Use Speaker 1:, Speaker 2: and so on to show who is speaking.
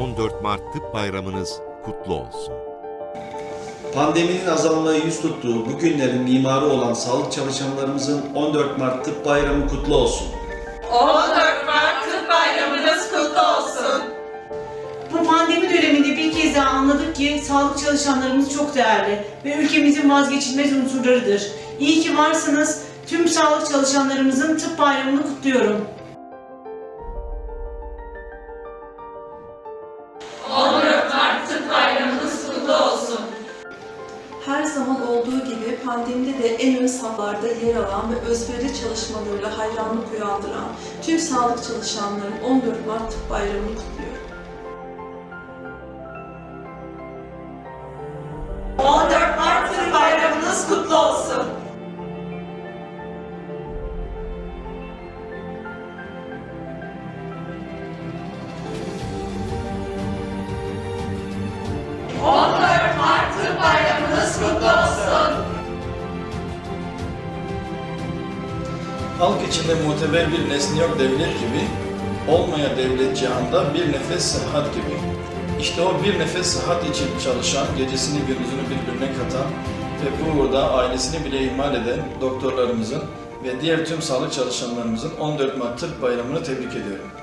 Speaker 1: 14 Mart Tıp Bayramınız kutlu olsun.
Speaker 2: Pandeminin azalmaya yüz tuttuğu bu günlerin mimarı olan sağlık çalışanlarımızın 14 Mart Tıp Bayramı kutlu olsun.
Speaker 3: 14 Mart Tıp Bayramınız kutlu olsun.
Speaker 4: Bu pandemi döneminde bir kez daha anladık ki sağlık çalışanlarımız çok değerli ve ülkemizin vazgeçilmez unsurlarıdır. İyi ki varsınız. Tüm sağlık çalışanlarımızın tıp bayramını kutluyorum.
Speaker 5: Her zaman olduğu gibi pandemide de en ön saflarda yer alan ve özverili çalışmalarıyla hayranlık uyandıran tüm sağlık çalışanlarının 14 Mart Tıp Bayramı'nı kutluyorum.
Speaker 3: 14 Mart Tıp Bayramınız kutlu olsun. Mart Tıp Bayramınız
Speaker 6: Halk içinde muteber bir nesne yok devlet gibi, olmaya devlet cihanda bir nefes sıhhat gibi. İşte o bir nefes sıhhat için çalışan, gecesini gündüzünü birbirine katan ve bu uğurda ailesini bile ihmal eden doktorlarımızın ve diğer tüm sağlık çalışanlarımızın 14 Mart Tıp Bayramı'nı tebrik ediyorum.